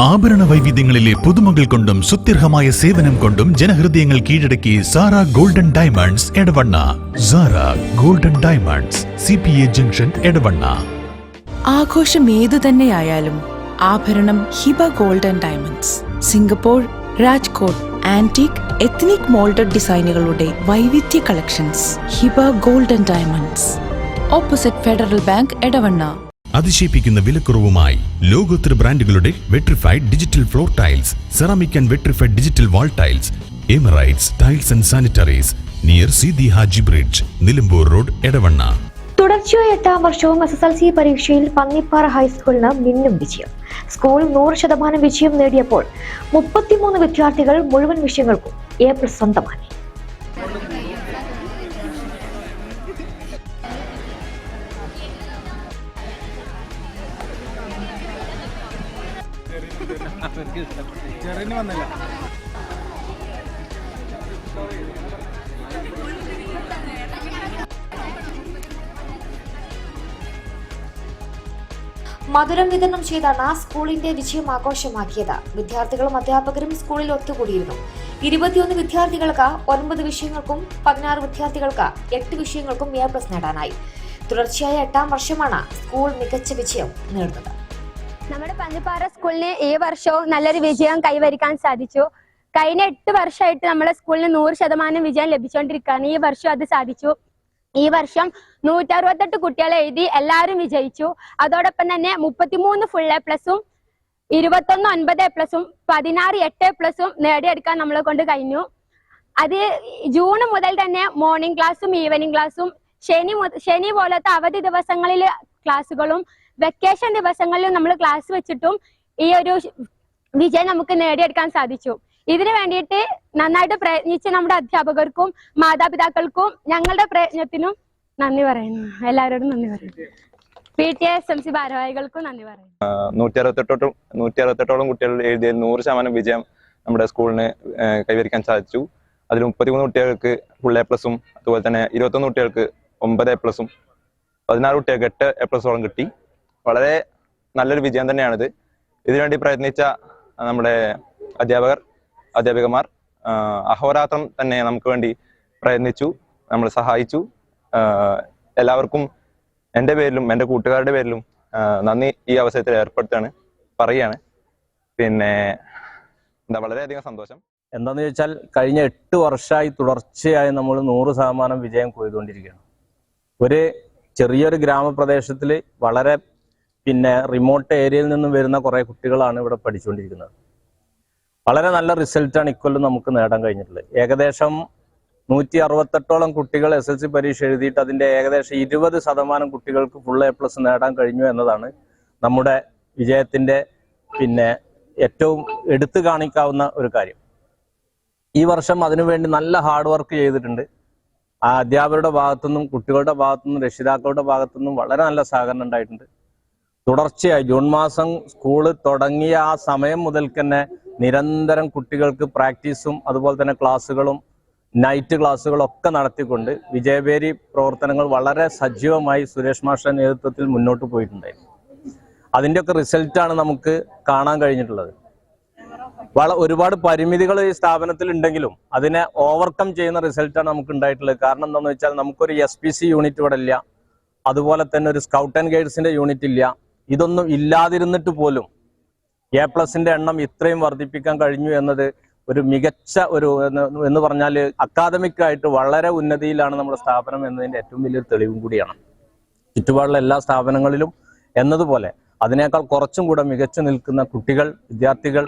ആഭരണ വൈവിധ്യങ്ങളിലെ പുതുമകൾ കൊണ്ടും സുത്യർഹമായ സേവനം കൊണ്ടും ജനഹൃദയങ്ങൾ കീഴടക്കി Sara golden diamonds Edavanna. Sara golden diamonds C P A junction Edavanna. ആഘോഷം ഏതു തന്നെയായാലും ആഭരണം Hiba golden diamonds. Singapore Rajkot antique ethnic moulded ഡിസൈനുകളുടെ വൈവിധ്യ collections. Hiba golden diamonds. Opposite federal bank Edavanna. അതിശയിപ്പിക്കുന്ന വിലക്കുറവുമായി ലോകോത്തര ബ്രാൻഡുകളുടെ vitrified digital floor tiles ceramic and vitrified digital wall tiles Emirates tiles and sanitaries near Sidi Haji bridge Nilambur road Edavanna. തുടർച്ചയായ എട്ടാം വർഷവും S S L C പരീക്ഷയിൽ പന്നിപ്പാറ ഹൈസ്കൂളിന് മിന്നും വിജയം. സ്കൂൾ നൂറ് ശതമാനം വിജയം നേടിയപ്പോൾ മുപ്പത്തിമൂന്ന് വിദ്യാർത്ഥികൾ മുഴുവൻ വിഷയങ്ങൾക്കും എ പ്ലസ് സ്വന്തമാക്കി. ചെറിയ വന്നില്ല. മധുരം വിതരണം ചെയ്താണ് സ്കൂളിന്റെ വിജയം ആഘോഷമാക്കിയത് വിദ്യാർത്ഥികളും അധ്യാപകരും സ്കൂളിൽ ഒത്തുകൂടിയിരുന്നു. ഇരുപത്തിയൊന്ന് വിദ്യാർത്ഥികൾക്ക് ഒൻപത് വിഷയങ്ങൾക്കും പതിനാറ് വിദ്യാർത്ഥികൾക്ക് എട്ട് വിഷയങ്ങൾക്കും എ പ്ലസ് നേടാനായി. തുടർച്ചയായ എട്ടാം വർഷമാണ് സ്കൂൾ മികച്ച വിജയം നേടുന്നത്. നമ്മുടെ പന്നിപ്പാറ സ്കൂളിന് ഈ വർഷവും നല്ലൊരു വിജയം കൈവരിക്കാൻ സാധിച്ചു. കഴിഞ്ഞ എട്ട് വർഷമായിട്ട് നമ്മുടെ സ്കൂളിന് നൂറ് ശതമാനം വിജയം ലഭിച്ചുകൊണ്ടിരിക്കുകയാണ് ഈ വർഷം അത് സാധിച്ചു. ഈ വർഷം നൂറ്ററുപത്തെട്ട് കുട്ടികൾ എഴുതി എല്ലാവരും വിജയിച്ചു. അതോടൊപ്പം തന്നെ മുപ്പത്തിമൂന്ന് ഫുൾ എ പ്ലസും ഇരുപത്തൊന്ന് ഒൻപത് എ പ്ലസും പതിനാറ് എട്ട് എ പ്ലസും നേടിയെടുക്കാൻ നമ്മളെ കൊണ്ട് കഴിഞ്ഞു. അത് ജൂൺ മുതൽ തന്നെ മോർണിംഗ് ക്ലാസ്സും ഈവനിങ് ക്ലാസ്സും ശനി ശനി പോലത്തെ അവധി ദിവസങ്ങളിൽ ക്ലാസ്സുകളും വെക്കേഷൻ ദിവസങ്ങളിൽ നമ്മൾ ക്ലാസ് വെച്ചിട്ടും ഈ ഒരു വിജയം നമുക്ക് നേടിയെടുക്കാൻ സാധിച്ചു. ഇതിനു വേണ്ടിയിട്ട് നന്നായിട്ട് പ്രയത്നിച്ച നമ്മുടെ അധ്യാപകർക്കും മാതാപിതാക്കൾക്കും ഞങ്ങളുടെ പ്രയത്നത്തിനും നന്ദി പറയുന്നു. എല്ലാവരോടും നന്ദി പറയുന്നു. P T S M C ഭാരവാഹികൾക്കും നന്ദി പറയുന്നു. നൂറ്റി അറുപത്തെട്ടോട്ടും നൂറ്റി അറുപത്തെട്ടോളം കുട്ടികൾ എഴുതിയ നൂറ് ശതമാനം വിജയം നമ്മുടെ സ്കൂളിന് കൈവരിക്കാൻ സാധിച്ചു. അതിൽ മുപ്പത്തിമൂന്ന് കുട്ടികൾക്ക് ഫുൾ എ പ്ലസും അതുപോലെ തന്നെ ഇരുപത്തൊന്ന് കുട്ടികൾക്ക് ഒമ്പത് എ പ്ലസും പതിനാറ് കുട്ടികൾക്ക് എട്ട് എ പ്ലസോളം കിട്ടി. വളരെ നല്ലൊരു വിജയം തന്നെയാണിത്. ഇതിനുവേണ്ടി പ്രയത്നിച്ച നമ്മുടെ അധ്യാപകർ അധ്യാപികമാർ അഹോരാത്രം തന്നെ നമുക്ക് വേണ്ടി പ്രയത്നിച്ചു നമ്മൾ സഹായിച്ചു. എല്ലാവർക്കും എന്റെ പേരിലും എന്റെ കൂട്ടുകാരുടെ പേരിലും നന്ദി ഈ അവസരത്തിൽ ഏർപ്പെടുത്താണ് പറയാണ് പിന്നെ എന്താ വളരെയധികം സന്തോഷം. എന്താന്ന് ചോദിച്ചാൽ കഴിഞ്ഞ എട്ട് വർഷമായി തുടർച്ചയായി നമ്മൾ നൂറ് ശതമാനം വിജയം കൊയ്തുകൊണ്ടിരിക്കുകയാണ്. ഒരു ചെറിയൊരു ഗ്രാമപ്രദേശത്തിൽ വളരെ പിന്നെ റിമോട്ട് ഏരിയയിൽ നിന്നും വരുന്ന കുറേ കുട്ടികളാണ് ഇവിടെ പഠിച്ചുകൊണ്ടിരിക്കുന്നത് വളരെ നല്ല റിസൾട്ടാണ് ഇക്കൊല്ലം നമുക്ക് നേടാൻ കഴിഞ്ഞിട്ടുള്ളത്. ഏകദേശം നൂറ്റി അറുപത്തെട്ടോളം കുട്ടികൾ എസ് എൽ സി പരീക്ഷ എഴുതിയിട്ട് അതിന്റെ ഏകദേശം ഇരുപത് ശതമാനം കുട്ടികൾക്ക് ഫുൾ എ പ്ലസ് നേടാൻ കഴിഞ്ഞു എന്നതാണ് നമ്മുടെ വിജയത്തിന്റെ പിന്നെ ഏറ്റവും എടുത്തു കാണിക്കാവുന്ന ഒരു കാര്യം. ഈ വർഷം അതിനുവേണ്ടി നല്ല ഹാർഡ് വർക്ക് ചെയ്തിട്ടുണ്ട്. അധ്യാപകരുടെ ഭാഗത്തുനിന്നും കുട്ടികളുടെ ഭാഗത്തുനിന്നും രക്ഷിതാക്കളുടെ ഭാഗത്തുനിന്നും വളരെ നല്ല സഹകരണം ഉണ്ടായിട്ടുണ്ട്. തുടർച്ചയായി ജൂൺ മാസം സ്കൂൾ തുടങ്ങിയ ആ സമയം മുതൽ തന്നെ നിരന്തരം കുട്ടികൾക്ക് പ്രാക്ടീസും അതുപോലെ തന്നെ ക്ലാസ്സുകളും നൈറ്റ് ക്ലാസ്സുകളൊക്കെ നടത്തിക്കൊണ്ട് വിജയപേരി പ്രവർത്തനങ്ങൾ വളരെ സജീവമായി സുരേഷ് മാഷ നേതൃത്വത്തിൽ മുന്നോട്ട് പോയിട്ടുണ്ടായിരുന്നു. അതിന്റെയൊക്കെ റിസൾട്ടാണ് നമുക്ക് കാണാൻ കഴിഞ്ഞിട്ടുള്ളത്. വള ഒരുപാട് പരിമിതികൾ ഈ സ്ഥാപനത്തിൽ ഉണ്ടെങ്കിലും അതിനെ ഓവർകം ചെയ്യുന്ന റിസൾട്ടാണ് നമുക്ക് ഉണ്ടായിട്ടുള്ളത്. കാരണം എന്താണെന്ന് വെച്ചാൽ നമുക്കൊരു എസ് പി സി യൂണിറ്റ് ഇവിടെ ഇല്ല. അതുപോലെ തന്നെ ഒരു സ്കൗട്ട് ആൻഡ് ഗൈഡ്സിന്റെ യൂണിറ്റ് ഇല്ല. ഇതൊന്നും ഇല്ലാതിരുന്നിട്ട് പോലും എ പ്ലസിന്റെ എണ്ണം ഇത്രയും വർദ്ധിപ്പിക്കാൻ കഴിഞ്ഞു എന്നത് ഒരു മികച്ച ഒരു എന്ന് പറഞ്ഞാൽ അക്കാദമിക് ആയിട്ട് വളരെ ഉന്നതിയിലാണ് നമ്മുടെ സ്ഥാപനം എന്നതിന്റെ ഏറ്റവും വലിയൊരു തെളിവും കൂടിയാണ്. ചുറ്റുപാടുള്ള എല്ലാ സ്ഥാപനങ്ങളിലും എന്നതുപോലെ അതിനേക്കാൾ കുറച്ചും കൂടെ മികച്ചു നിൽക്കുന്ന കുട്ടികൾ വിദ്യാർത്ഥികൾ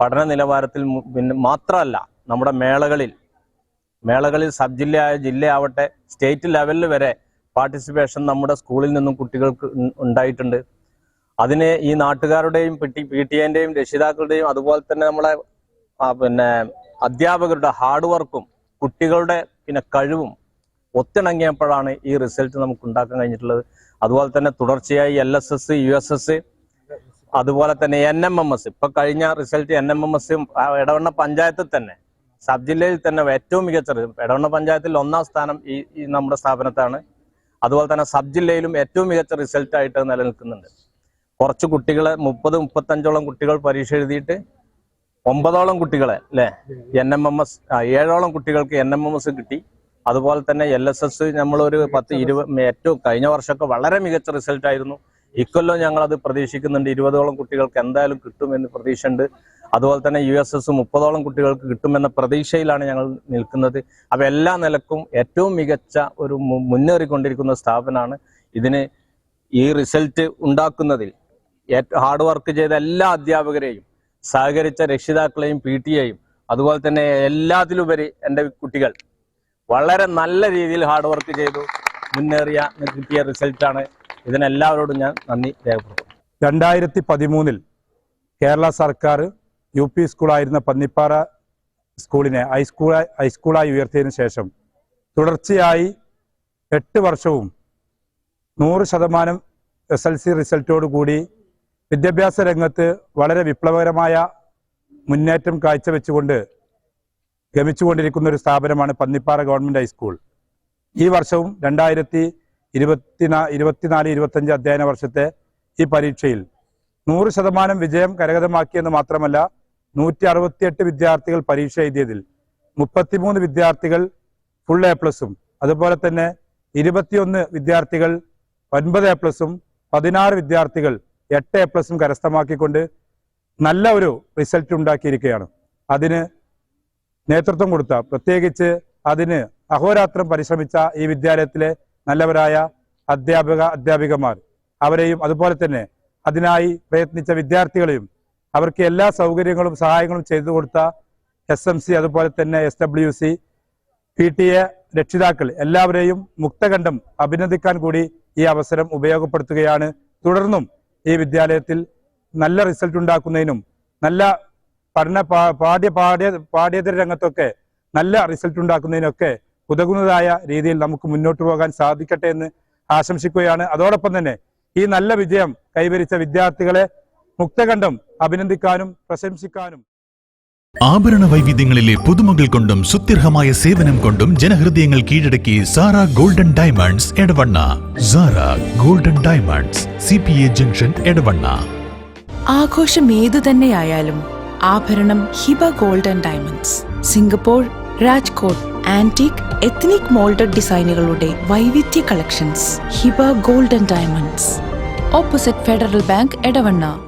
പഠന നിലവാരത്തിൽ പിന്നെ മാത്രമല്ല നമ്മുടെ മേളകളിൽ മേളകളിൽ സബ് ജില്ലയായ ജില്ലയാവട്ടെ സ്റ്റേറ്റ് ലെവലിൽ വരെ പാർട്ടിസിപ്പേഷൻ നമ്മുടെ സ്കൂളിൽ നിന്നും കുട്ടികൾക്ക് ഉണ്ടായിട്ടുണ്ട്. അതിന് ഈ നാട്ടുകാരുടെയും പി ടി എന്റെയും രക്ഷിതാക്കളുടെയും അതുപോലെ തന്നെ നമ്മളെ പിന്നെ അധ്യാപകരുടെ ഹാർഡ് വർക്കും കുട്ടികളുടെ പിന്നെ കഴിവും ഒത്തിണങ്ങിയപ്പോഴാണ് ഈ റിസൾട്ട് നമുക്ക് ഉണ്ടാക്കാൻ കഴിഞ്ഞിട്ടുള്ളത്. അതുപോലെ തന്നെ തുടർച്ചയായി L S S U S S അതുപോലെ തന്നെ എൻ എം എം എസ് ഇപ്പൊ കഴിഞ്ഞ result N M M S Edavanna പഞ്ചായത്തിൽ തന്നെ സബ് ജില്ലയിൽ തന്നെ ഏറ്റവും മികച്ച. ഇടവണ്ണ പഞ്ചായത്തിൽ ഒന്നാം സ്ഥാനം ഈ നമ്മുടെ സ്ഥാപനത്താണ്. അതുപോലെ തന്നെ സബ് ജില്ലയിലും ഏറ്റവും മികച്ച റിസൾട്ടായിട്ട് നിലനിൽക്കുന്നുണ്ട്. കുറച്ച് കുട്ടികളെ മുപ്പത് മുപ്പത്തഞ്ചോളം കുട്ടികൾ പരീക്ഷ എഴുതിയിട്ട് ഒമ്പതോളം കുട്ടികളെ അല്ലെ? എൻ എം എം എസ് ഏഴോളം കുട്ടികൾക്ക് എൻ എം എം എസ് കിട്ടി. അതുപോലെ തന്നെ എൽ എസ് എസ് നമ്മളൊരു പത്ത് ഇരുപത് ഏറ്റവും കഴിഞ്ഞ വർഷമൊക്കെ വളരെ മികച്ച റിസൾട്ട് ആയിരുന്നു. ഇക്കൊല്ലം ഞങ്ങൾ അത് പ്രതീക്ഷിക്കുന്നുണ്ട്. ഇരുപതോളം കുട്ടികൾക്ക് എന്തായാലും കിട്ടുമെന്ന് പ്രതീക്ഷയുണ്ട്. അതുപോലെ തന്നെ യു എസ് എസ് മുപ്പതോളം കുട്ടികൾക്ക് കിട്ടുമെന്ന പ്രതീക്ഷയിലാണ് ഞങ്ങൾ നിൽക്കുന്നത്. അപ്പൊ എല്ലാ നിലക്കും ഏറ്റവും മികച്ച ഒരു മുന്നേറിക്കൊണ്ടിരിക്കുന്ന സ്ഥാപനമാണ് ഇതിന് ഈ റിസൾട്ട് ഉണ്ടാക്കുന്നതിൽ. ഹാർഡ് വർക്ക് ചെയ്ത എല്ലാ അധ്യാപകരെയും സഹകരിച്ച രക്ഷിതാക്കളെയും പി ടി എയും അതുപോലെ തന്നെ എല്ലാത്തിലുപരി എന്റെ കുട്ടികൾ വളരെ നല്ല രീതിയിൽ ഹാർഡ് വർക്ക് ചെയ്തു. മുന്നേറിയ കിട്ടിയ റിസൾട്ടാണ് ഇതിനെല്ലാവരോടും ഞാൻ നന്ദി രേഖപ്പെടുത്തുന്നു. രണ്ടായിരത്തി പതിമൂന്നിൽ കേരള സർക്കാർ യു പി സ്കൂളായിരുന്ന പന്നിപ്പാറ സ്കൂളിനെ ഹൈസ്കൂൾ ഹൈസ്കൂളായി ഉയർത്തിയതിനു ശേഷം തുടർച്ചയായി എട്ട് വർഷവും നൂറ് ശതമാനം എസ് എൽ സി റിസൾട്ടോടുകൂടി വിദ്യാഭ്യാസ രംഗത്ത് വളരെ വിപ്ലവകരമായ മുന്നേറ്റം കാഴ്ചവെച്ചുകൊണ്ട് ഗമിച്ചുകൊണ്ടിരിക്കുന്ന ഒരു സ്ഥാപനമാണ് പന്നിപ്പാറ ഗവൺമെന്റ് ഹൈസ്കൂൾ. ഈ വർഷവും രണ്ടായിരത്തി ഇരുപത്തിനാ ഇരുപത്തിനാല് ഇരുപത്തഞ്ച് അധ്യയന വർഷത്തെ ഈ പരീക്ഷയിൽ നൂറ് ശതമാനം വിജയം കരഗതമാക്കിയെന്ന് മാത്രമല്ല നൂറ്റി അറുപത്തിയെട്ട് വിദ്യാർത്ഥികൾ പരീക്ഷ എഴുതിയതിൽ മുപ്പത്തിമൂന്ന് വിദ്യാർത്ഥികൾ ഫുൾ എ പ്ലസും അതുപോലെ തന്നെ ഇരുപത്തിയൊന്ന് വിദ്യാർത്ഥികൾ ഒൻപത് എ പ്ലസും പതിനാറ് വിദ്യാർത്ഥികൾ എട്ട് എ പ്ലസും കരസ്ഥമാക്കിക്കൊണ്ട് നല്ല ഒരു റിസൾട്ട് ഉണ്ടാക്കിയിരിക്കുകയാണ്. അതിന് നേതൃത്വം കൊടുത്ത പ്രത്യേകിച്ച് അതിന് അഹോരാത്രം പരിശ്രമിച്ച ഈ വിദ്യാലയത്തിലെ നല്ലവരായ അധ്യാപക അധ്യാപികമാർ അവരെയും അതുപോലെ തന്നെ അതിനായി പ്രയത്നിച്ച വിദ്യാർത്ഥികളെയും അവർക്ക് എല്ലാ സൗകര്യങ്ങളും സഹായങ്ങളും ചെയ്തു കൊടുത്ത എസ് എം സി അതുപോലെ തന്നെ S W C P T A രക്ഷിതാക്കൾ എല്ലാവരെയും മുക്തകണ്ഠം അഭിനന്ദിക്കാൻ കൂടി ഈ അവസരം ഉപയോഗപ്പെടുത്തുകയാണ്. തുടർന്നും ഈ വിദ്യാലയത്തിൽ നല്ല റിസൾട്ട് ഉണ്ടാക്കുന്നതിനും നല്ല പഠന പാഠ്യ പാഠ്യ പാഠ്യേതര രംഗത്തൊക്കെ നല്ല റിസൾട്ട് ഉണ്ടാക്കുന്നതിനൊക്കെ ഉതകുന്നതായ രീതിയിൽ നമുക്ക് മുന്നോട്ട് പോകാൻ സാധിക്കട്ടെ എന്ന് ആശംസിക്കുകയാണ്. അതോടൊപ്പം തന്നെ ഈ നല്ല വിജയം കൈവരിച്ച വിദ്യാർത്ഥികളെ മുക്തകണ്ഠം അഭിനന്ദിക്കാനും പ്രശംസിക്കാനും ആഭരണ വൈവിധ്യങ്ങളിലെ പുതുമകൾ കൊണ്ടും സുത്യർഹമായ സേവനം കൊണ്ടും ജനഹൃദയങ്ങൾ കീഴടക്കി Sara golden diamonds Edavanna. Sara golden diamonds C P A junction Edavanna. ആഘോഷം ഏതു തന്നെയായാലും ആഭരണം Hiba golden diamonds. Singapore Rajkot antique ethnic moulded ഡിസൈനുകളുടെ വൈവിധ്യ collections. Hiba golden diamonds. Opposite federal bank Edavanna.